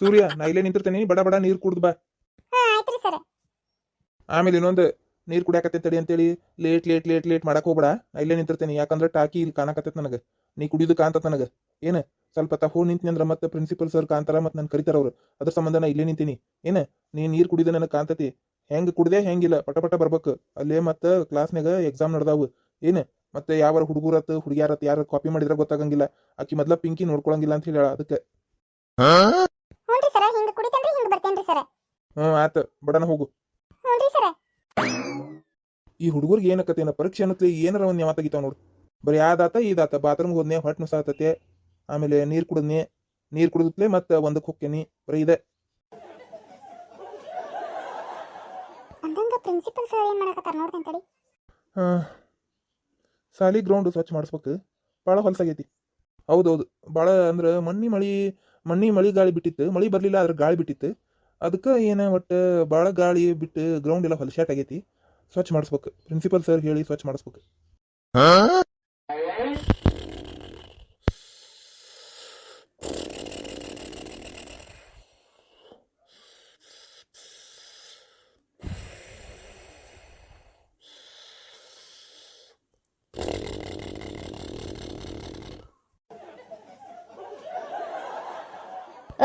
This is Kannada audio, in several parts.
ಸೂರ್ಯ ನಾ ಇಲ್ಲೇ ನಿಂತಿರ್ತೇನೆ. ಬಡ ಬಡ ನೀರ್ ಕುಡ್ದು ಬಾ. ಆಮೇಲೆ ಇನ್ನೊಂದು ನೀರ್ ಕುಡಿಯಾಕತ್ತೆ ತಡಿ ಅಂತೇಳಿ ಲೇಟ್ ಲೇಟ್ ಲೇಟ್ ಲೇಟ್ ಮಾಡಕ್ ಹೋಗ್ಬೇಡ. ನಾ ಇಲ್ಲೇ ನಿಂತಿರ್ತೇನೆ. ಯಾಕಂದ್ರೆ ಟಾಕಿ ಇಲ್ಲಿ ಕಾಣಕತ್ತೈತೆ ನನಗೆ. ನೀ ಕುಡಿದು ಕಾಣ್ತತ್ ನನಗೆ. ಏನ? ಸ್ವಲ್ಪ ತ ಹೋ ನಿಂತೀನಿ ಅಂದ್ರೆ ಮತ್ತೆ ಪ್ರಿನ್ಸಿಪಲ್ ಸರ್ ಕಾಂತಾರ ಮತ್ತೆ ನನ್ ಕರಿತಾರ ಅವ್ರು. ಅದ್ರ ಸಂಬಂಧ ನಾ ಇಲ್ಲೇ ನಿಂತೀನಿ. ಏನು? ನೀ ನೀರ್ ಕುಡಿದ ನನಗೆ ಕಾಣ್ತತಿ. ಹೆಂಗ್ ಕುಡ್ದೆ ಹೆಂಗಿಲ್ಲ. ಪಟ ಪಟ ಬರ್ಬೇಕು. ಅಲ್ಲೇ ಮತ್ತೆ ಕ್ಲಾಸ್ನಾಗ ಎಕ್ಸಾಮ್ ನಡ್ದಾವು. ಏನು? ಮತ್ತೆ ಯಾವ ಹುಡುಗರತ್ ಹುಡುಗಿಯಾರತ್ ಯಾರು ಕಾಪಿ ಮಾಡಿದ್ರ ಗೊತ್ತಾಗಂಗಿಲ್ಲ. ಆಕಿ ಮೊದ್ಲ ಪಿಂಕಿ ನೋಡ್ಕೊಳಂಗಿಲ್ಲ ಅಂತ ಹೇಳ ಅದಕ್ಕೆ ಹ್ಞೂನ್ರಿ ಸರ ಹಿಂಗ ಕುಡಿತೇನ್ರಿ ಹಿಂಗ ಬರ್ತೇನ್ರಿ ಹ್ಮ್ ಆತ ಬಡನ ಹೋಗು. ಈ ಹುಡುಗರಿಗೆ ಏನಕತ್ತೇನ ಪರೀಕ್ಷೆ ಅನ್ನತ್ತೆ ಏನಾರ ಒಂದ್ ಯಾವ ತೆಗಿತಾವ ನೋಡು. ಬರೀ ಯಾವ್ದಾತ ಇದಾತ ಬಾತ್ರೂಮ್ ಹೋದ್ನೆ ಹೊಟ್ಟೆ ನುಸಾತತೆ ಆಮೇಲೆ ನೀರ್ ಕುಡಿದ್ನಿ. ನೀರ್ ಕುಡಿದ್ಲೆ ಮತ್ತೆ ಒಂದಕ್ಕೆ ಹೋಗ್ತೇನಿ ಬರೀ ಇದೆ. ಪ್ರಿನ್ಸಿಪಲ್ ಸರ್ ಏನ್ ಮಾಡಕತ್ತಾರ ನೋಡ್ತೇನೆ ತಡಿ ಹಾ ಸಾಲಿ ಗ್ರೌಂಡ್ ಸ್ವಚ್ಛ ಮಾಡಿಸ್ಬೇಕು. ಭಾಳ ಹೊಲಸಾಗೈತಿ ಹೌದೌದು ಭಾಳ ಅಂದ್ರೆ ಮಣ್ಣಿ ಮಳಿ ಮಣ್ಣಿ ಮಳಿ ಗಾಳಿ ಬಿಟ್ಟಿತ್ತು. ಮಳಿ ಬರ್ಲಿಲ್ಲ ಅದ್ರ ಗಾಳಿ ಬಿಟ್ಟಿತ್ತು. ಅದಕ್ಕೆ ಏನ, ಒಟ್ಟು ಭಾಳ ಗಾಳಿ ಬಿಟ್ಟು ಗ್ರೌಂಡ್ ಎಲ್ಲ ಹೊಲಸಾಟ್ ಆಗೈತಿ. ಸ್ವಚ್ಛ ಮಾಡಿಸ್ಬೇಕು. ಪ್ರಿನ್ಸಿಪಲ್ ಸರ್ ಹೇಳಿ ಸ್ವಚ್ಛ ಮಾಡಿಸ್ಬೇಕು.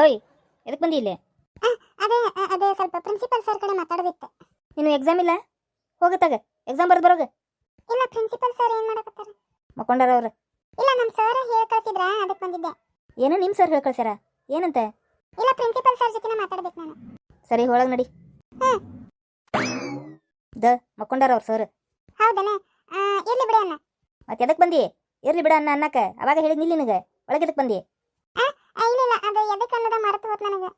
ಓಯ್ ಎದಕ್ಕೆ ಬಂದಿ ಇಲ್ಲಿ ಅದೇ ಅ- ಅದೇ ಸ್ವಲ್ಪ ಪ್ರಿನ್ಸಿಪಲ್ ಸರ್ ಕಡೆ ಮಾತಾಡೋದಿತ್ತು. ನೀನು ಎಕ್ಸಾಮ್ ಇಲ್ಲ? ಹೋಗತ್ತಾಗ ಎಕ್ಸಾಮ್ ಬರ್ದು ಬರೋಗ. ಇಲ್ಲ ಪ್ರಿನ್ಸಿಪಲ್ ಸರ್ ಏನು ಮಾಡಕತ್ತಾರ? ಮಕ್ಕೊಂಡಾರ ಅವ್ರು. ಇಲ್ಲ ನಮ್ಮ ಸರ್ ಹೇಳ್ ಕಳ್ಸಿದ್ರ ಅದಕ್ಕೆ ಬಂದಿದ್ದೆ. ಏನು ನಿಮ್ಮ ಸರ್ ಹೇಳಿ ಕಳ್ಸ್ಯಾರ? ಏನಂತ? ಇಲ್ಲ ಪ್ರಿನ್ಸಿಪಲ್ ಸರ್ ಜೊತೆ ಮಾತಾಡ್ಬೇಕು ನಾನು. ಸರಿ ಒಳಗೆ ನಡಿ. ದ ಮಕ್ಕೊಂಡಾರ ಅವ್ರು ಸರ್ ಹೌದನ? ಆ, ಇರ್ಲಿ ಬಿಡ ಅಣ್ಣ ಮತ್ತೆ ಎದಕ್ಕೆ ಬಂದಿ? ಇರ್ಲಿ ಬಿಡ ಅನ್ನ ಅನ್ನಕ್ಕೆ. ಅವಾಗ ಹೇಳಿದ್ ನಿಲ್ಲಿ ನಿನಗೆ. ಒಳಗೆ ಎದಕ್ಕೆ ಬಂದಿ? ಆ, ಇಲ್ಲ ಇಲ್ಲ ಅದು ಎದಕ್ಕೆ ಅನ್ನೋದ ಮರೆತು ಹೋತ್ ನನಗೆ.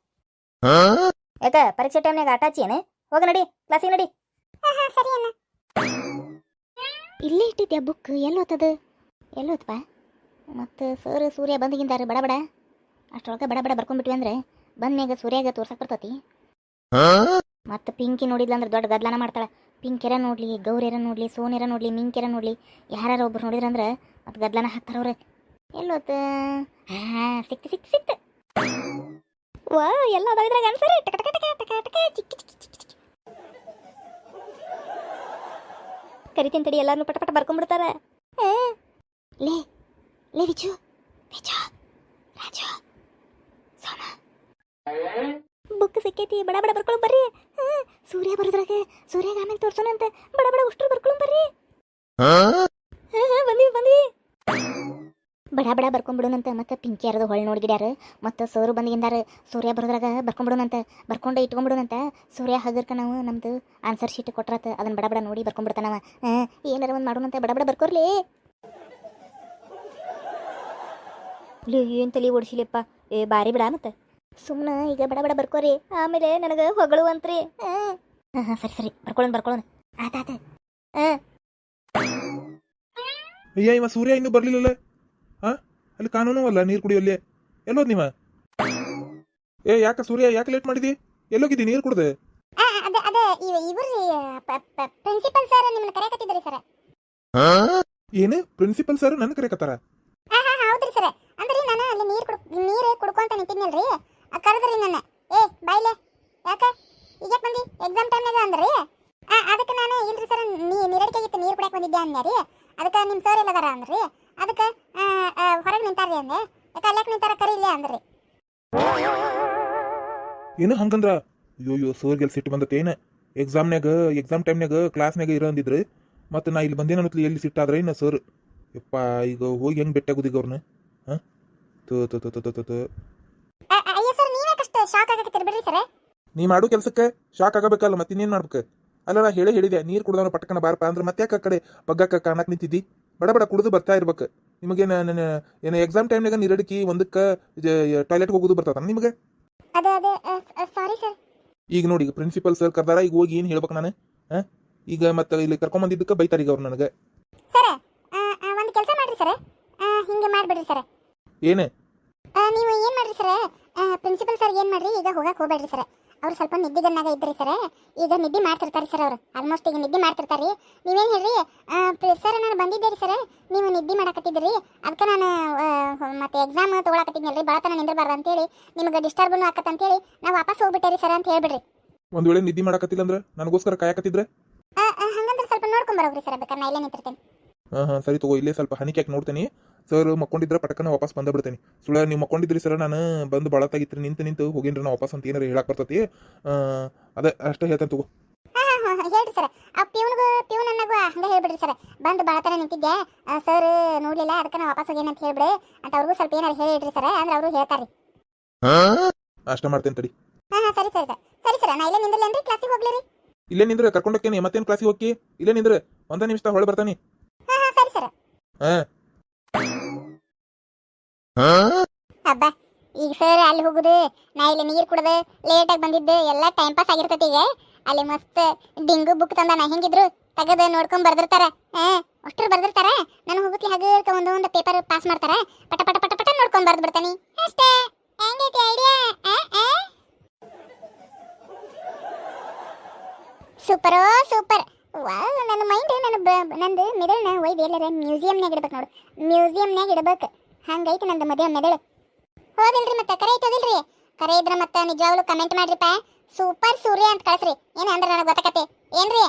ಯಾಕ ಪರೀಕ್ಷೆ ಟೈಮ್ನಾಗ ಆಟ ಹಚ್ಚೇನೆ ಹೋಗ ನಡಿ ಕ್ಲಾಸಿಗೆ ನಡಿ. ಇಲ್ಲೇ ಇಟ್ಟಿದ್ದೆ ಬುಕ್ ಎಲ್ಲಿ ಓತದು ಎಲ್ಲಿ ಓದ್ಪ? ಮತ್ತು ಸರ್ ಸೂರ್ಯ ಬಂದಿಗಿಂದಾರ ಬಡ ಬಡ. ಅಷ್ಟೊಳಗೆ ಬಡ ಬಡ ಬರ್ಕೊಂಡ್ಬಿಟ್ವಿ ಅಂದ್ರೆ ಬಂದ್ಮ್ಯಾಗ ಸೂರ್ಯಾಗ ತೋರ್ಸಕ್ ಬರ್ತತಿ. ಮತ್ತ ಪಿಂಕಿ ನೋಡಿದ್ಲ ಅಂದ್ರೆ ದೊಡ್ಡ ಗದ್ಲಾನ ಮಾಡ್ತಾಳೆ. ಪಿಂಕೆರ ನೋಡ್ಲಿ ಗೌರಿಯರ ನೋಡ್ಲಿ ಸೋನಿರ ನೋಡ್ಲಿ ಮಿಂಕೆರ ನೋಡ್ಲಿ ಯಾರು ಒಬ್ರು ನೋಡಿದ್ರಂದ್ರೆ ಮತ್ತೆ ಗದ್ಲಾನ ಹಾಕ್ತಾರ ಅವ್ರೆ. ಎಲ್ಲೋತ ಹಾ ಸಿಕ್ತು ಸಿಕ್ತು ಸಿಕ್ತು. ವಾ, ಎಲ್ಲ ಅದಾವಿದ್ರಾಗ ಅನ್ಸರಿ ಟಕ ಟಕ ಟಕ ಟಕ ಟಕ, ಚಿಕ್ಕ ಚಿಕ್ಕ ಚಿಕ್ಕ ಚಿಕ್ಕ. ಕರಿತೀನಿ ತಡಿ, ಎಲ್ಲಾರನು ಪಟ ಪಟ ಬರ್ಕೊಂಡ್ಬಿಡ್ತಾರ. ಲೇ ಲೇ ವಿಚು ವಿಚು, ರಾಜು, ಸೋಮ. ಬುಕ್ ಸಿಕ್ಕೈತಿ, ಬಡ ಬಡ ಬರ್ಕೊಳಕ್ ಬರ್ರಿ. ಸೂರ್ಯ ಬರೋದ್ರಾಗ ಸೂರ್ಯಾಗ ಆಮೇಲೆ ತೋರ್ಸೋಣಂತೆ ಬಡ ಬಡ ಅಷ್ಟು ಬರ್ಕೊಳ್ಳೋ ಬರ್ರಿ ಆ, ಆ, ಬಂದ್ವಿ ಬಂದ್ವಿ ಬಡ ಬಡ ಪಿಂಕಿ ಯಾರದು ಹೊಳ್ ನೋಡ್ಗಿಡ್ಯಾರ ಮತ್ತು ಸರ್ ಬಂದಿಗಿಂದಾರ ಸೂರ್ಯ ಬರೋದ್ರಾಗ ಬರ್ಕೊಂಡ್ಬಿಡೋಣಂತ ಬರ್ಕೊಂಡು ಇಟ್ಕೊಂಡ್ಬಿಡೋಣಂತ ಸೂರ್ಯ ಹಗರ್ಕ ನಾವು ನಮ್ದು ಆನ್ಸರ್ ಶೀಟ್ ಕೊಟ್ರಾತ ಅದನ್ನು ಬಡ ಬಡ ನೋಡಿ ಬರ್ಕೊಂಡ್ಬಿಡ್ತಾನವ ಆ, ಏನಾರ ಒಂದು ಮಾಡೋಣಂತ ಬಡ ಬಡ ಬರ್ಕೋರ್ಲಿ. ಲೇ ಏನು ತಲೆ ಓಡಿಸಿಲಿಪ್ಪ ಏ ಬಾರಿ ಬಿಡ ಮತ್ತೆ. ಸುಮ್ಮನೆ ಈಗ ಬಡ ಬಡ ಬರ್ಕೋರಿ ಆಮೇಲೆ ನನಗೆ ಹೊಗಳುವಂತ್ರಿ ಹಾಂ. ಹಾಂ ಸರಿ ಸರಿ ಬರ್ಕೊಳ್ಳೋಣ ಬರ್ಕೊಳ್ಳೋಣ ಆತ ಆತ. ಹಾಂ. ಅಯ್ಯ ಇವ ಸೂರ್ಯ ಇನ್ನೂ ಬರಲಿಲ್ಲಲ್ಲ? ಹಾ? ಅಲ್ಲಿ ಕಾನೂನು ಅಲ್ಲ ನೀರು ಕುಡಿಯೋಲ್ಲಿ. ಎಲ್ಲೋದ್ ನೀವ? ಏ ಯಾಕ ಸೂರ್ಯ ಯಾಕೆ ಲೇಟ್ ಮಾಡಿದಿ? ಎಲ್ಲೋಗಿದ್ದಿ ನೀರು ಕುಡ್ದೆ? ಆ, ಅದೇ ಇವರು ಇವ- ಇವ್ರಿ ಪ್ರಿನ್ಸಿಪಲ್ ಸರ್ ನಿಮ್ಮನ್ನ ಕರೆಯಕತ್ತಿದ್ರಿ ಸರ್ ಏನು? ಪ್ರಿನ್ಸಿಪಲ್ ಸರ್ ನನ್ನ ಕರೆಕತ್ತಾರ ಹಾ ಹಾ ಹೌದ್ರಿ ಸರ್ ಅಂದ್ರೆ ನಾನು ಅಲ್ಲಿ ನೀರು ಕುಡ್ ನೀರು ಕುಡ್ಕೊಂತ ನಿಂತಿದ್ನಲ್ರಿ. ಆ ಕರೆದ್ರಿ ನನ್ನ. ಏ ಬಾಯ್ಲೆ ಯಾಕ? ಈಗ ಬಂದಿ? ಎಕ್ಸಾಮ್ ಟೈಮ್ನಾಗ ಅಂದ್ರಿ? ಅದಕ್ಕೆ ನಾನು ಇಲ್ರಿ ಸರ್ ನೀ ನೀರಡಿಕೆಗಿತ್ತು ನೀರು ಕುಡಿಯಕ್ ಬಂದಿದ್ದೆ ಅಂದ್ಯಾರಿ ಅದಕ್ಕೆ ನಿಮ್ಮ ಸರ್ ಎಲ್ಲದಾರ ಅಂದ್ರಿ? ಅದಕ್ಕೆ ಹೊರಗೆ ನಿಂತಾರ್ರಿ ಅಂದೆ. ಯಾಕೆ ಅಲ್ಲಕ್ಕೆ ನಿಂತಾರ ಇಲ್ಲ ಅಂದ್ರಿ. ಏನು ಹಂಗಂದ್ರ? ಅಯ್ಯೋ ಸೋರ್ಗೆ ಎಲ್ಲಿ ಸಿಟ್ಟು ಬಂದತ್ತೆ ಏನ? ಎಕ್ಸಾಮ್ನಾಗ ಎಕ್ಸಾಮ್ ಟೈಮ್ನ್ಯಾಗ ಕ್ಲಾಸ್ನ್ಯಾಗ ಇರೋ ಅಂದಿದ್ರೆ. ಮತ್ತೆ ನಾ ಇಲ್ಲಿ ಬಂದೇನ ಅನ್ನತ್ಲಿ ಎಲ್ಲಿ ಸಿಟ್ಟಾದ್ರೆ ಇನ್ನು ಸರ್ ಯಪ್ಪ ಈಗ ಹೋಗಿ ಹೆಂಗ್ ಬೆಟ್ಟಾಗುದೀಗ ಅವ್ರನ್ನ ಹಾ? ತೋ ತೋ ತೋ ಸರ್ ನೀ ಮಾಡೋ ಕೆಲಸಕ್ಕೆ ಶಾಕ್ ಆಗಬೇಕಲ್ಲ ಮತ್ತೆ ಇನ್ನೇನ್ ಮಾಡ್ಬೇಕು? ಅಲ್ಲ ನಾ ಹೇಳೇ ಹೇಳಿದೆ ನೀರು ಕುಡ್ದವನ ಪಟ್ಕನ ಬಾರಪ್ಪ ಅಂದ್ರೆ ಮತ್ತೆ ಯಾಕೆ ಆ ಕಡೆ ಪಗ್ಗಕ್ಕೆ ಕಾಣಕ್ ನಿಂತಿದ್ದಿ? ಬಡ ಬಡ ಕುಡಿದು ಬರ್ತಾ ಇರ್ಬೇಕು. ನಿಮಗೆ ಏನು ಎಕ್ಸಾಮ್ ಟೈಮ್ನಾಗ ನೀರಡಿಕಿ ಒಂದಕ್ಕೆ ಟಾಯ್ಲೆಟ್ ಹೋಗೋದು ಬರ್ತದ ನಿಮಗೆ? ಅದೇ ಅದೇ ಸಾರಿ ಸರ್ ಈಗ ನೋಡಿ ಈಗ ಪ್ರಿನ್ಸಿಪಲ್ ಸರ್ ಕರ್ದಾರ ಈಗ ಹೋಗಿ ಏನು ಹೇಳ್ಬೇಕು ನಾನು? ಹಾ? ಈಗ ಮತ್ತೆ ಇಲ್ಲಿ ಕರ್ಕೊಂಬಂದಿದ್ದಕ್ಕೆ ಬೈತಾರೀಗ ಅವ್ರು ನನಗೆ. ಸರ್ ಒಂದು ಕೆಲಸ ಮಾಡ್ರಿ ಸರ್ ಹಿಂಗೆ ಮಾಡ್ಬಿಡ್ರಿ ಸರ್ ಏನು? ನೀವು ಏನ್ ಮಾಡ್ರಿ ಸರ್ ಪ್ರಿನ್ಸಿಪಲ್ ಸರ್ ಏನು ಮಾಡ್ರಿ? ಈಗ ಹೋಗಕ್ ಹೋಗ್ಬೇಡ್ರಿ ಸರ್ ಅವ್ರು ಸ್ವಲ್ಪ ನಿದ್ದೆ ನಿದ್ದಿಗನ್ನಾಗ ಇದ್ರಿ ಸರ್. ಈಗ ನಿದ್ದೆ ಮಾಡ್ತಿರ್ತಾರೆ ಸರ್ ಅವರು. ಆಲ್ಮೋಸ್ಟ್ ಈಗ ನಿದ್ದೆ ಮಾಡ್ತಿರ್ತಾರೆ ರೀ ನೀವೇನು ಹೇಳ್ರಿ? ಸರ್ ನಾನು ಬಂದಿದ್ದೆ ರೀ ಸರ್. ನೀವು ನಿದ್ದೆ ಮಾಡಕತ್ತಿದ್ರಿ ಅದಕ್ಕೆ ನಾನು ಮತ್ತೆ ಎಕ್ಸಾಮ್ ತೊಗೊಳಕತ್ತಿದ್ನಲ್ರಿ ಭಾಳ ತನ ನಿಂದಿರಬಾರ್ದು ಅಂತೇಳಿ. ನಿಮ್ಗೆ ಡಿಸ್ಟರ್ಬನ್ನು ಆಕತ್ತ ಅಂತೇಳಿ ನಾವು ವಾಪಸ್ ಹೋಗ್ಬಿಟ್ಟೆ ರೀ ಸರ್ ಅಂತ ಹೇಳ್ಬಿಡ್ರಿ. ಒಂದ್ ವೇಳೆ ನಿದ್ದೆ ಮಾಡಕತ್ತಿಲ್ಲ ಅಂದ್ರೆ ನನಗೋಸ್ಕರ ಕಾಯಕತ್ತಿದ್ರೆ? ಹಂಗಂದ್ರೆ ಸ್ವಲ್ಪ ನೋಡ್ಕೊಂಬರೋಗ್ರಿ ಸರ್. ಬೇಕಾದ್ರೆ ನಾನು ಇಲ್ಲೇ ನಿಂತಿರ್ತೇನೆ. ಹಾಂ ಹಾಂ ಸರಿ ತಗೋ ಇಲ್ಲೇ ಸ್ವಲ್ಪ ಹನಿಕ್ಯಾಕೆ ನೋಡ್ತೀನಿ. ಸರ್ ಮಕ್ಕೊಂಡಿದ್ರೆ ಪಟಕನ ವಾಪಸ್ ಬಂದ ಬಿಡ್ತೇನೆ ಸುಳ್ಳ ನೀವು ಮಕ್ಕೊಂಡಿದ್ರಿ ಸರ್ ನಾನು ಬಂದು ಬಳತಾಗಿತ್ತು ನಿಂತು ನಿಂತು ಹೋಗಿನ್ರಿ ನಾ ವಾಪಸ್ ಅಂತ ಏನಾರ ಹೇಳಕ್ ಬರ್ತತಿ. ಅದ ಅಷ್ಟೇ ಹೇಳ್ತೇನೆ ತಗೋ. ಹಾಂ ಹಾಂ ಹಾಂ ಹೇಳ್ರಿ ಸರ್. ಆ ಪ್ಯೂನ್ಗೂ ಪ್ಯೂನ್ ಅನ್ನಗೂ ಹಂಗೆ ಹೇಳ್ಬಿಡ್ರಿ ಸರ್. ಬಂದು ಥರ ನಿಂತಿದ್ದೆ. ಸರ್ ನೋಡಲಿಲ್ಲ ಅದಕ್ಕೆ ನಾ ವಾಪಸ್ ಹೋಗೇನೆ ಅಂತ ಹೇಳ್ಬಿಡಿ. ಅಂತ ಅವ್ರಿಗೂ ಸ್ವಲ್ಪ ಏನಾರು ಹೇಳಿಡ್ರಿ ಸರ್ ಅಂದ್ರೆ ಅವರು ಹೇಳ್ತಾರೆ ಅಷ್ಟ ಮಾಡ್ತೇನೆ ತಡಿ. ಹಾಂ ಹಾಂ ಸರಿ ಸರಿ ಸರ್. ಸರಿ ಸರ್ ನಾ ಇಲ್ಲೇ ನಿಂದಿರ್ಲೇನ್ರಿ ಕ್ಲಾಸಿಗೆ ಹೋಗ್ಲಿ ರೀ? ಇಲ್ಲೇ ನಿಂದ್ರೆ ಕರ್ಕೊಂಡೋಕ್ಕೇನೆ ಮತ್ತೇನು ಕ್ಲಾಸಿಗೆ ಹೋಗಿ? ಇಲ್ಲೇ ನಿಂದ್ರೆ ಒಂದೇ ನಿಮಿಷ ಹೊಳೆ ಬರ್ತಾನೆ. ಹಾಂ ಹಾಂ ಸರಿ ಸರ್. ಹಾಂ. ಹಬ್ಬ ಈಗ ಸರ್ ಅಲ್ಲಿ ಹೋಗುದು, ನಾ ಇಲ್ಲಿ ನೀರು ಕುಡದು ಲೇಟಾಗಿ ಬಂದಿದ್ದು, ಎಲ್ಲಾ ಟೈಮ್ ಪಾಸ್ ಆಗಿರ್ತೈತಿ ಈಗ. ಅಲ್ಲಿ ಮಸ್ತ್ ಡಿಂಗು ಬುಕ್ ತಂದ ನಾ ಹೆಂಗಿದ್ರು? ತೆಗೆದು ನೋಡ್ಕೊಂಡ್ ಬರ್ದಿರ್ತಾರ. ಆ ಅಷ್ಟ್ರು ಬರ್ದಿರ್ತಾರ? ನಾನು ಹೋಗುತ್ತಿ ಹಗರ್ಕ ಒಂದು ಒಂದು ಪೇಪರ್ ಪಾಸ್ ಮಾಡ್ತಾರ. ಪಟ ಪಟ ಪಟ ಪಟ ನೋಡ್ಕೊಂಡ್ ಬರ್ದು ಬಿಡ್ತಾನಿ. ಅಷ್ಟೇ. ಹೆಂಗೈತಿ ಐಡಿಯಾ ಸೂಪರೋ ಸೂಪರ್ ನನ್ನ ಮೈಂಡ್ ನನ್ನ ನಂದು ಮೆದುಳನ್ನ ಒಯ್ದು ಎಲ್ಲರ ಮ್ಯೂಸಿಯಂನಾಗ ಇಡ್ಬೇಕು ನೋಡು. ಮ್ಯೂಸಿಯಂನ್ಯಾಗ ಇಡ್ಬೇಕು. ಹಂಗೈತಿ ನಂದು ಮದುವೆ ಮೆದುಳು ಹೋದಿಲ್ರಿ ಮತ್ತೆ, ಕರೆ ಐತೋದಿಲ್ರಿ ಕರೆ ಇದ್ರೆ ಮತ್ತೆ ನಿಜವಾಗ್ಲೂ ಕಮೆಂಟ್ ಮಾಡ್ರಿಪ್ಪ. ಸೂಪರ್ ಸೂರ್ಯ ಅಂತ ಕಳಿಸ್ರಿ. ಏನ್ ಅಂದ್ರೆ ನನಗೆ ಗೊತ್ತಾಕತ್ತೆ. ಏನ್ರಿ?